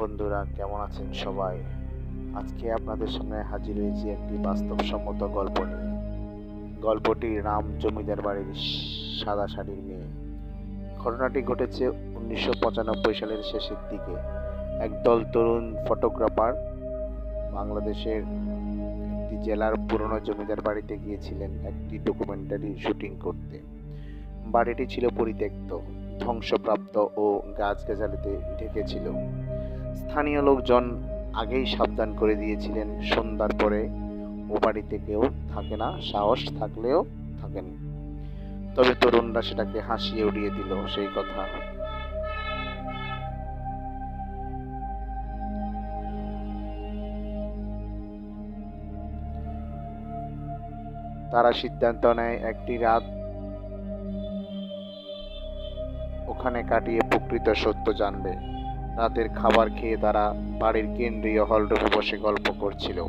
বন্ধুরা, কেমন আছেন সবাই? আজকে আপনাদের সামনে হাজির হয়েছি একটি বাস্তবসম্মত গল্প নিয়ে। গল্পটির নাম জমিদার বাড়ির সাদা শাড়ির মেয়ে। ঘটনাটি ঘটেছে উনিশশো পঁচানব্বই সালের শেষের দিকে। একদল তরুণ ফটোগ্রাফার বাংলাদেশের একটি জেলার পুরনো জমিদার বাড়িতে গিয়েছিলেন একটি ডকুমেন্টারি শুটিং করতে। বাড়িটি ছিল পরিত্যক্ত, ধ্বংসপ্রাপ্ত ও গাছগাছালিতে ঢেকেছিল স্থানীয় লোকজন আগেই সাবধান করে দিয়েছিলেন। সন্ধ্যার পরে ও বাড়িতে কেউ থাকে না, সাহস থাকলেও থাকেন। তবে তরুণরা সেটাকে হাসিয়ে উড়িয়ে দিল সেই কথা। তারা সিদ্ধান্ত নেয়, একটি রাত ওখানে কাটিয়ে প্রকৃত সত্য জানবে। রাতের খাবার খেয়ে তারা বাড়ির কেন্দ্রীয় হলরুমে বসে গল্প করছিল।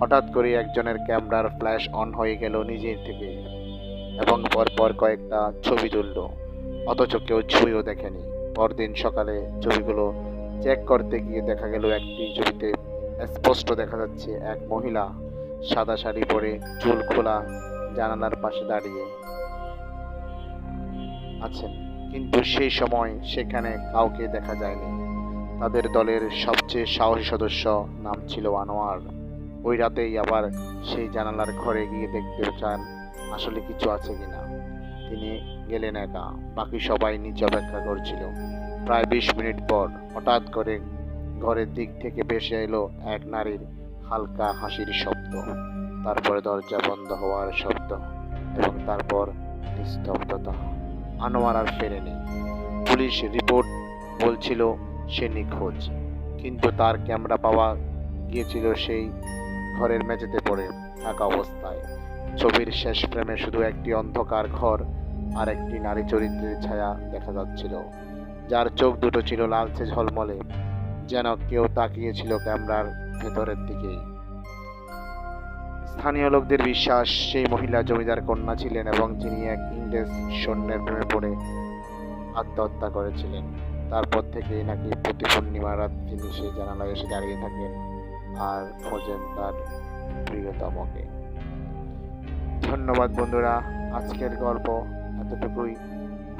হঠাৎ করে একজনের ক্যামেরার ফ্ল্যাশ অন হয়ে গেল নিজের থেকে এবং পরপর কয়েকটা ছবি তুলল। অথচ কেউ ছবিও দেখেনি। পরদিন সকালে ছবিগুলো চেক করতে গিয়ে দেখা গেল একটি ছবিতে স্পষ্ট দেখা যাচ্ছে এক মহিলা সাদা শাড়ি পরে চুল খোলা জানালার পাশে দাঁড়িয়ে আছেন। কিন্তু সেই সময় সেখানে কাউকে দেখা যায়নি। তাদের দলের সবচেয়ে সাহসী সদস্য নাম ছিল আনোয়ার। ওই রাতেই আবার সেই জানালার ঘরে গিয়ে দেখতে চান, আসলে কিছু আছে কিনা। তিনি গেলেন একা, বাকি সবাই নিচে অপেক্ষা করছিল। প্রায় বিশ মিনিট পর হঠাৎ করে ঘরের দিক থেকে ভেসে এলো এক নারীর হালকা হাসির শব্দ। তারপরে দরজা বন্ধ হওয়ার শব্দ এবং তারপর নিস্তব্ধতা। আনোয়ার আর ফেরেনি। পুলিশ রিপোর্ট বলছিল সে নিখোঁজ। কিন্তু তার ক্যামেরা পাওয়া গিয়েছিল সেই ঘরের মেঝেতে পড়ে থাকা অবস্থায়। ছবির শেষ ফ্রেমে শুধু একটি অন্ধকার ঘর আর একটি নারী চরিত্রের ছায়া দেখা যাচ্ছিল, যার চোখ দুটো ছিল লালচে ঝলমলে, যেন কেউ তাকিয়েছিল ক্যামেরার ভেতরের দিকেই স্থানীয় লোকদের বিশ্বাস, সেই মহিলা জমিদার কন্যা ছিলেন এবং যিনি এক ইংরেজ সৈন্যের প্রেমে পড়ে আত্মহত্যা করেছিলেন। তারপর থেকে নাকি প্রতি পূর্ণিমা রাত তিনি সেই জানালায় এসে দাঁড়িয়ে থাকেন আর খোঁজেন তার প্রিয়তমকে। ধন্যবাদ বন্ধুরা, আজকের গল্প এতটুকুই।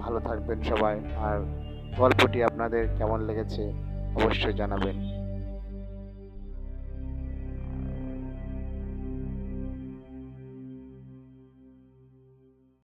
ভালো থাকবেন সবাই, আর গল্পটি আপনাদের কেমন লেগেছে অবশ্যই জানাবেন।